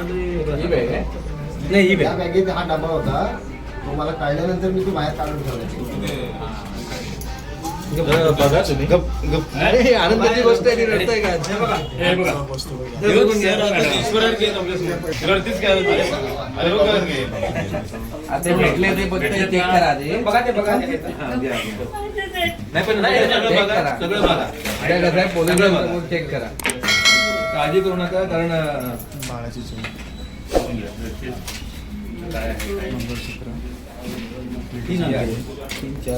ही आहे? नाही ही त्या बॅग बॅगेत हा डबा होता. तो मला कळल्यानंतर मी तो बाहेर काढून ठेवला. बघा तुम्ही. अरे आनंदाची गोष्ट आहे ती रडताय का? हे बघा. हे बघून घ्या. आता भेटले ते चेक करा आधी बघा ते बघा ते. नाही पण नाही सगळं बघा. बघा. चेक करा. काळजी करू नका कारण अं,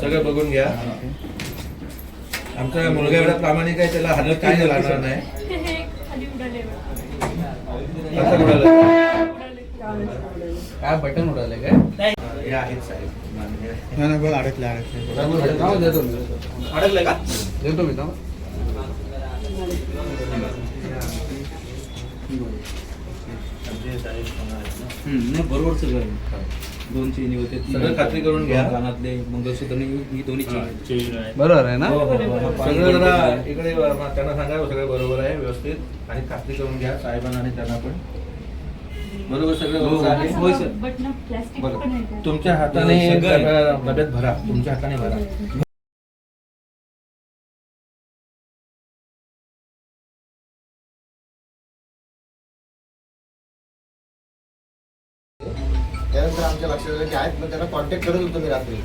सगळं बघून घ्या. आमचा मुलगा एवढा प्रामाणिक आहे त्याला हातात काय लागणार नाही? काय बटन उडाले काय? हे आहेत साहेब देतो मी. अडकलंय का? देतो मी नाही बरोबर सगळं आहे. दोन चेनी होते सगळं खात्री करून घ्या. कानातले मंगळसूत्र आणि ही दोन्ही चेन बरोबर आहे ना? हो, हो, हो. सगळं जरा इकडे त्यांना सांगा सगळं बरोबर आहे व्यवस्थित. आणि खात्री करून घ्या साहेबांना आणि त्यांना पण. बरोबर सगळं हो, का? तुमच्या हाताने डब्यात भरा. तुमच्या हाताने भरा. आहेत मग त्यांना कॉन्टॅक्ट करत होतो मी रात्री.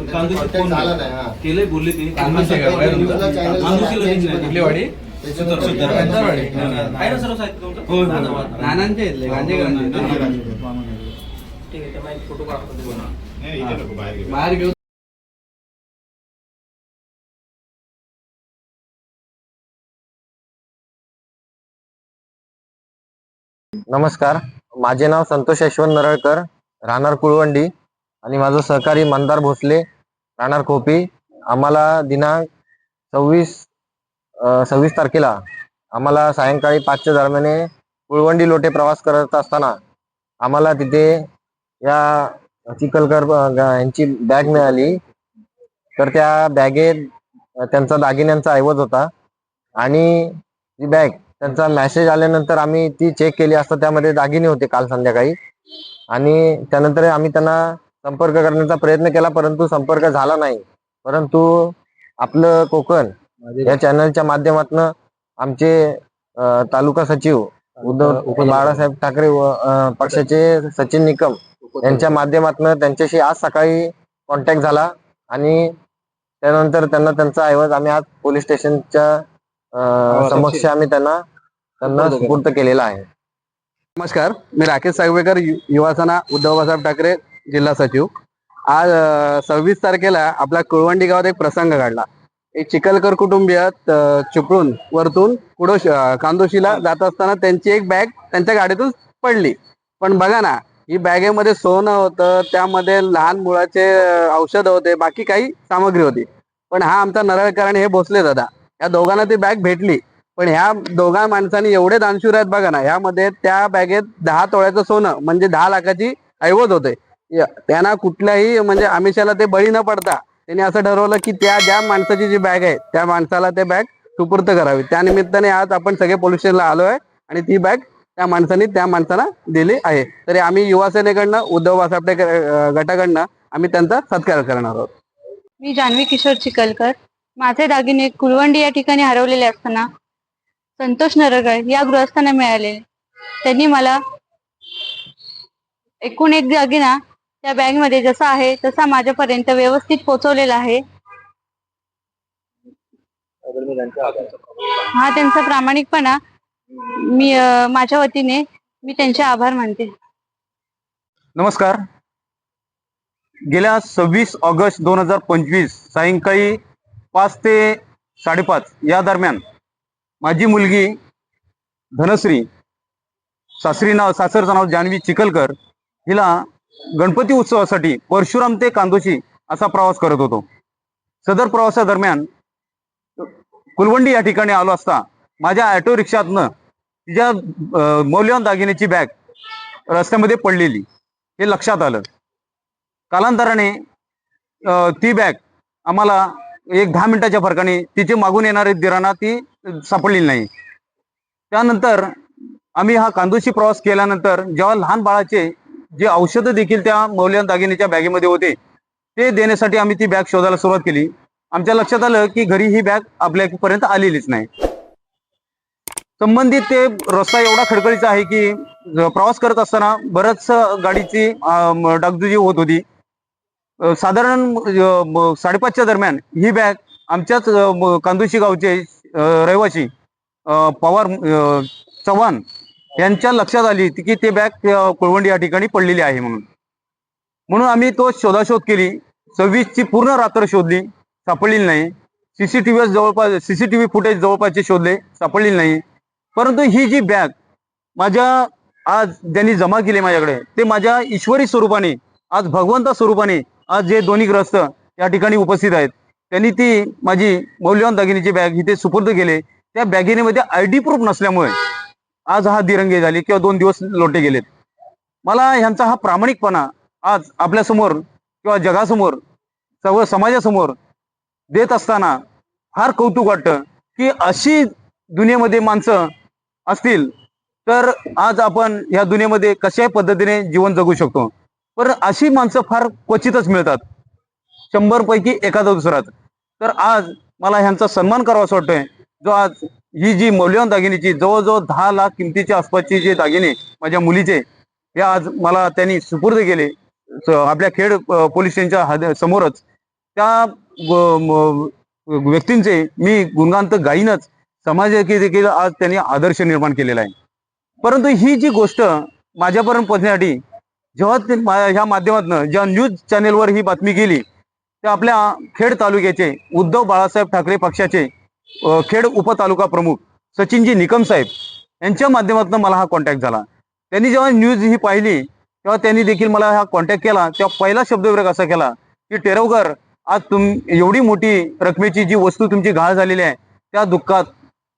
झाला नाही. हा. बोलले ते? बाहेर लगेच. कुठली वाडी सुतार-. आहे ना सर्व साहित्य तुमचं? हा. हा. नानांचे ठीक आहे फोटो काढतो ते. बाहेर घेऊ नमस्कार. माझे नाव संतोष यशवंत नरळकर. राहणार कुळवंडी आणि माझं सहकारी मंदार भोसले राहणार खोपी. आम्हाला दिनांक सव्वीस सव्वीस तारखेला आम्हाला सायंकाळी पाचच्या दरम्याने कुळवंडी लोटे प्रवास करत असताना आम्हाला तिथे या चिखलकर यांची बॅग मिळाली. तर त्या बॅगेत त्यांचा दागिन्यांचा ऐवज होता आणि ती बॅग त्यांचा मॅसेज आल्यानंतर आम्ही ती चेक केली असता त्यामध्ये दागिने होते काल संध्याकाळी. आणि त्यानंतर आम्ही त्यांना संपर्क करण्याचा प्रयत्न केला परंतु संपर्क झाला नाही. परंतु आपलं कोकण या चॅनलच्या माध्यमातून आमचे तालुका सचिव उद्धव बाळासाहेब ठाकरे व पक्षाचे सचिन निकम यांच्या माध्यमातून त्यांच्याशी आज सकाळी कॉन्टॅक्ट झाला आणि त्यानंतर त्यांना त्यांचा ऐवज आम्ही आज पोलीस स्टेशनच्या समक्ष आम्ही त्यांना त्यांना सुपूर्द केलेला आहे. नमस्कार मी राकेश सागवेकर युवासना युवासेना उद्धव बाळासाहेब ठाकरे जिल्हा सचिव. आज सव्वीस तारखेला आपल्या कुळवंडी गावात एक प्रसंग घडला. एक चिखलकर कुटुंबीय चिपळून वरतून कुडोश कांदोशीला जात असताना त्यांची एक बॅग त्यांच्या गाडीतून पडली. पण बघा ना ही बॅगेमध्ये सोनं होतं त्यामध्ये लहान मुळाचे औषधं होते बाकी काही सामग्री होती. पण हा आमचा नरळकर आणि हे भोसले दादा. या दोघांना ती बॅग भेटली. पण ह्या दोघा माणसांनी एवढे दानशूर आहेत बघा ना ह्यामध्ये त्या बॅगेत दहा तोळ्याचं सोनं म्हणजे दहा लाखाची ऐवज होते. त्यांना कुठल्याही म्हणजे आमिषाला ते बळी न पडता त्यांनी असं ठरवलं की त्या ज्या माणसाची जी बॅग आहे त्या माणसाला ते बॅग सुपूर्त करावी. त्या निमित्ताने आज आपण सगळे पोलीस स्टेशनला आलो आहे आणि ती बॅग त्या माणसाने त्या माणसाला दिली आहे. तरी आम्ही युवासेनेकडनं उद्धव वासापडे गटाकडनं आम्ही त्यांचा सत्कार करणार आहोत. मी जान्हवी किशोर चिकलकर. माझे दागिने कुलवंडी या ठिकाणी हरवलेले असताना संतोष नरगळ या गृहस्थांना मिळाले त्यांनी मला एकूण एक दागिना त्या बॅगमध्ये जसा आहे तसा माझ्यापर्यंत व्यवस्थित पोहोचवलेला आहे. हा त्यांचा प्रामाणिकपणा मी माझ्या वतीने मी त्यांचे आभार मानते. नमस्कार. गेल्या सव्वीस ऑगस्ट दोन हजार पंचवीस सायंकाळी पाच ते साडेपाच या दरम्यान माझी मुलगी धनश्री सासरी नाव सासरचं नाव जान्हवी चिखलकर हिला गणपती उत्सवासाठी परशुराम ते कांदोशी असा प्रवास करत होतो. सदर प्रवासादरम्यान कुलवंडी या ठिकाणी आलो असता माझ्या ऑटो रिक्षातनं तिच्या मौल्यवान दागिन्याची बॅग रस्त्यामध्ये पडलेली. हे लक्षात आलं. कालांतराने ती बॅग आम्हाला एक दहा मिनिटाच्या फरकाने तिचे मागून येणारे दिराणा ती सापडलेली नाही. त्यानंतर आम्ही हा कांदूशी प्रवास केल्यानंतर जेव्हा लहान बाळाचे जे औषधं देखील त्या मौल्यवान दागिन्याच्या बॅगेमध्ये होते ते देण्यासाठी आम्ही ती बॅग शोधायला सुरुवात केली. आमच्या लक्षात आलं की घरी ही बॅग आपल्यापर्यंत आलेलीच नाही. संबंधित ते रस्ता एवढा खडखडीचा आहे की प्रवास करत असताना बरंच गाडीची डागदुजी होत होती. साधारण साडेपाचच्या दरम्यान ही बॅग आमच्याच कांदुशी गावचे रहिवासी पवार चव्हाण यांच्या लक्षात आली की ते बॅग कुळवंडी या ठिकाणी पडलेली आहे म्हणून. म्हणून आम्ही तो शोधाशोध केली. सव्वीसची पूर्ण रात्र शोधली सापडलेली नाही. सीसीटीव्ही जवळपास सीसीटीव्ही फुटेज जवळपासचे शोधले सापडलेली नाही. परंतु ही जी बॅग माझ्या आज ज्यांनी जमा केली माझ्याकडे ते माझ्या ईश्वरी स्वरूपाने आज भगवंता स्वरूपाने आज जे दोन्ही ग्रस्त या ठिकाणी उपस्थित आहेत त्यांनी ती माझी मौल्यवान दागिनीची बॅग इथे सुपूर्द केले. त्या बॅगिनीमध्ये आय डी प्रूफ नसल्यामुळे आज हा दिरंगे झाले किंवा दोन दिवस लोटे गेलेत. मला ह्यांचा हा प्रामाणिकपणा आज आपल्यासमोर किंवा जगासमोर सर्व समाजासमोर देत असताना फार कौतुक वाटतं की अशी दुनियेमध्ये माणसं असतील तर आज आपण या दुनियेमध्ये कशाही पद्धतीने जीवन जगू शकतो. पण अशी माणसं फार क्वचितच मिळतात. शंभरपैकी एखादा दुसराच तर आज मला ह्यांचा सन्मान करावा असं वाटतोय. जो आज ही जी मौल्यवान दागिनीची जवळजवळ दहा लाख किमतीच्या आसपासची जे दागिने माझ्या मुलीचे हे आज मला त्यांनी सुपूर्द केले. आपल्या खेड पोलीस स्टेशनच्या समोरच. त्या व्यक्तींचे मी गुणगान तर गाईनच. समाजाची देखील आज त्यांनी आदर्श निर्माण केलेला आहे. परंतु ही जी गोष्ट माझ्यापर्यंत पोचण्यासाठी जेव्हा ह्या माध्यमातून ज्या न्यूज चॅनेलवर ही बातमी गेली ते आपल्या खेड तालुक्याचे उद्धव बाळासाहेब ठाकरे पक्षाचे खेड उपतालुका प्रमुख सचिनजी निकम साहेब यांच्या माध्यमातून मला हा कॉन्टॅक्ट झाला. त्यांनी जेव्हा न्यूज ही पाहिली तेव्हा त्यांनी देखील मला हा कॉन्टॅक्ट केला. तेव्हा पहिला शब्दप्रयोग असा केला की टेरवकर आज तुम एवढी मोठी रकमेची जी वस्तू तुमची घाळ झालेली आहे त्या दुःखात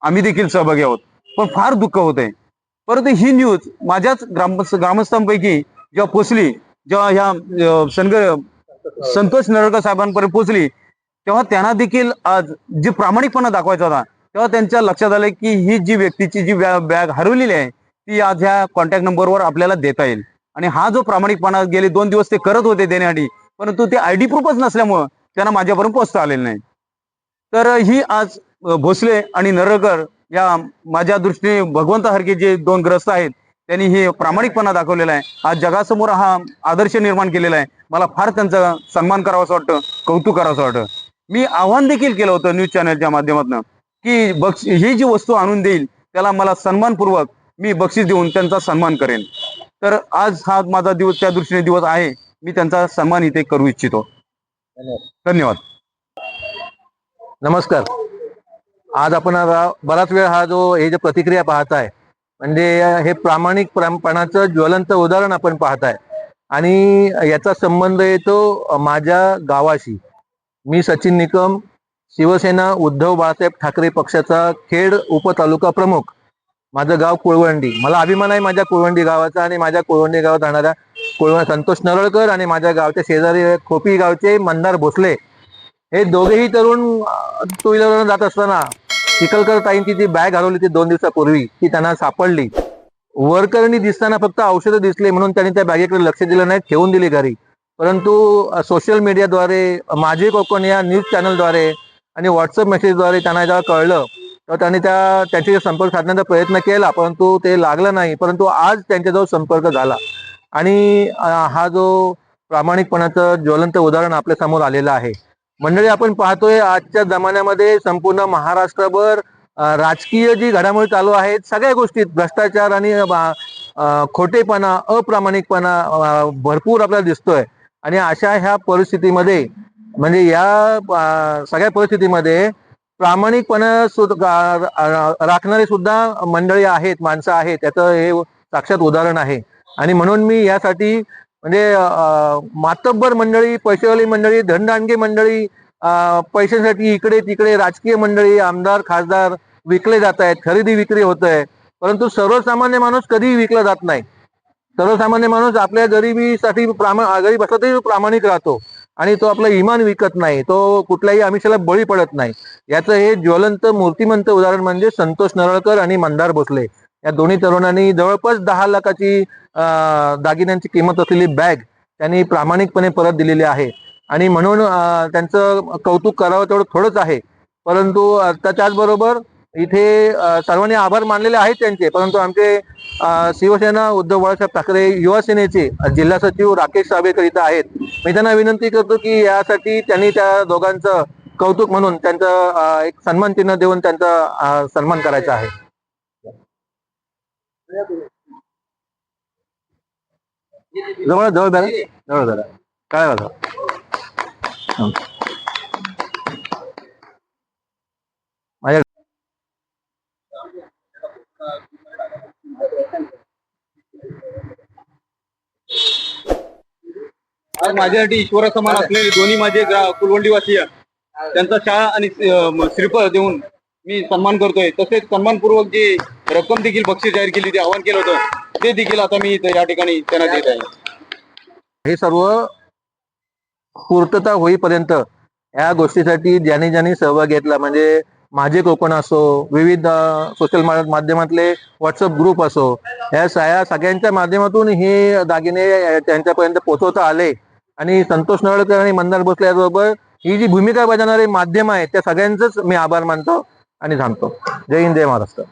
आम्ही देखील सहभागी आहोत. पण फार दुःख होत आहे परंतु ही न्यूज माझ्याच ग्राम ग्रामस्थांपैकी जेव्हा पोचली जेव्हा ह्या सनगर संतोष नरळकर साहेबांपर्यंत पोचली तेव्हा त्यांना देखील आज जी प्रामाणिकपणा दाखवायचा होता तेव्हा त्यांच्या लक्षात आलं की ही जी व्यक्तीची जी बॅग हरवलेली आहे ती आज ह्या कॉन्टॅक्ट नंबरवर आपल्याला देता येईल. आणि हा जो प्रामाणिकपणा गेले दोन दिवस ते करत होते देण्यासाठी परंतु ते आय डी प्रूफच नसल्यामुळं त्यांना माझ्यापर्यंत पोचता आलेलं नाही. तर ही आज भोसले आणि नरळकर या माझ्या दृष्टीने भगवंतासारखे जे दोन ग्रस्त आहेत त्यांनी हे प्रामाणिकपणा दाखवलेला आहे. आज जगासमोर हा आदर्श निर्माण केलेला आहे. मला फार त्यांचा सन्मान करावा असं वाटतं कौतुक करावं असं वाटतं. मी आव्हान देखील केलं होतं न्यूज चॅनलच्या माध्यमातून की बक्ष ही जी वस्तू आणून देईल त्याला मला सन्मानपूर्वक मी बक्षीस देऊन त्यांचा सन्मान करेन. तर आज हा माझा दिवस त्या दृष्टीने दिवस आहे. मी त्यांचा सन्मान इथे करू इच्छितो. धन्यवाद. नमस्कार. आज आपण बराच वेळ हा जो हे जे प्रतिक्रिया पाहताय म्हणजे हे प्रामाणिक प्रामपणाचं ज्वलंत उदाहरण आपण पाहताय. आणि याचा संबंध येतो माझ्या गावाशी. मी सचिन निकम शिवसेना उद्धव बाळासाहेब ठाकरे पक्षाचा खेड उपतालुका प्रमुख. माझं गाव कुळवंडी. मला अभिमान आहे माझ्या कुळवंडी गावाचा आणि माझ्या कुळवंडी गावात राहणाऱ्या कुळवंड संतोष नरळकर आणि माझ्या गावच्या शेजारी खोपी गावचे मंदार भोसले. हे दोघेही तरुण टू व्हीलरवर जात असताना चिखलकर ताईंची जी बॅग हरवली ती दोन दिवसापूर्वी ती त्यांना सापडली. वरकरणी दिसताना फक्त औषधं दिसले म्हणून त्यांनी त्या बॅगेकडे लक्ष दिलं नाही ठेवून दिली घरी. परंतु सोशल मीडियाद्वारे माझे कोकण या न्यूज चॅनलद्वारे आणि व्हॉट्सअप मेसेजद्वारे त्यांना जेव्हा कळलं तर त्यांनी त्या त्यांच्याशी संपर्क साधण्याचा प्रयत्न केला परंतु ते लागलं नाही. परंतु आज त्यांच्याजवळ संपर्क झाला. आणि हा जो प्रामाणिकपणाचं ज्वलंत उदाहरण आपल्यासमोर आलेलं आहे. मंडळी आपण पाहतोय आजच्या जमान्यामध्ये संपूर्ण महाराष्ट्रभर राजकीय जी घडामोडी चालू आहेत सगळ्या गोष्टीत भ्रष्टाचार आणि खोटेपणा अप्रामाणिकपणा भरपूर आपल्याला दिसतोय. आणि अशा ह्या परिस्थितीमध्ये म्हणजे या सगळ्या परिस्थितीमध्ये प्रामाणिकपणा सुद्धा राखणारे सुद्धा मंडळी आहेत माणसं आहेत त्याचं हे साक्षात उदाहरण आहे. आणि म्हणून मी यासाठी म्हणजे मातब्बर मंडळी पैसेवाली मंडळी धनदानगी मंडळी पैशांसाठी इकडे तिकडे राजकीय मंडळी आमदार खासदार विकले जात आहेत खरेदी विक्री होत आहे. परंतु सर्वसामान्य माणूस कधीही विकला जात नाही. सर्वसामान्य माणूस आपल्या गरिबीसाठी प्रामा गरीब असला तरी प्रामाणिक राहतो आणि तो आपला इमान विकत नाही. तो कुठल्याही आमिषाला बळी पडत नाही. याचं हे ज्वलंत मूर्तिमंत उदाहरण म्हणजे संतोष नरळकर आणि मंदार भोसले. या दोन्ही तरुणांनी जवळपास दहा लाखाची दागिन्यांची किंमत असलेली बॅग त्यांनी प्रामाणिकपणे परत दिलेली आहे. आणि म्हणून त्यांचं कौतुक करावं तेवढं थोडंच आहे. परंतु आता त्याचबरोबर इथे सर्वांनी आभार मानलेले आहेत त्यांचे. परंतु आमचे शिवसेना उद्धव बाळासाहेब ठाकरे युवा सेनेचे जिल्हा सचिव राकेश सावेकर इथं आहेत. मी त्यांना विनंती करतो की यासाठी त्यांनी त्या दोघांचं कौतुक म्हणून त्यांचं एक सन्मान चिन्ह देऊन त्यांचा सन्मान करायचा आहे. जवळ जवळ धरा. जवळ धरा. काय बघा माझ्या माझ्यासाठी ईश्वर समान असलेले दोन्ही माझे कुलवंडीवासी त्यांचा शाळा आणि श्रीफळ देऊन मी सन्मान करतोय. तसेच सन्मानपूर्वक जे रक्कम देखील बक्षीस जाहीर केली होती आवाहन केलं होतं. ते देखील आता मी इथं या ठिकाणी त्यांना देत आहे. हे सर्व पूर्तता होईपर्यंत या गोष्टीसाठी ज्याने ज्यांनी सहभाग घेतला म्हणजे माझे कोकण असो विविध सोशल माध्यमातले व्हॉट्सअप ग्रुप असो या सगळ्या सगळ्यांच्या माध्यमातून हे दागिने त्यांच्यापर्यंत पोहोचवता आले. आणि संतोष नवळकर आणि मंदार भोसले याबरोबर ही जी भूमिका बजावणारे माध्यम आहे त्या सगळ्यांचंच मी आभार मानतो आणि थांबतो. जय हिंद जय महाराष्ट्र.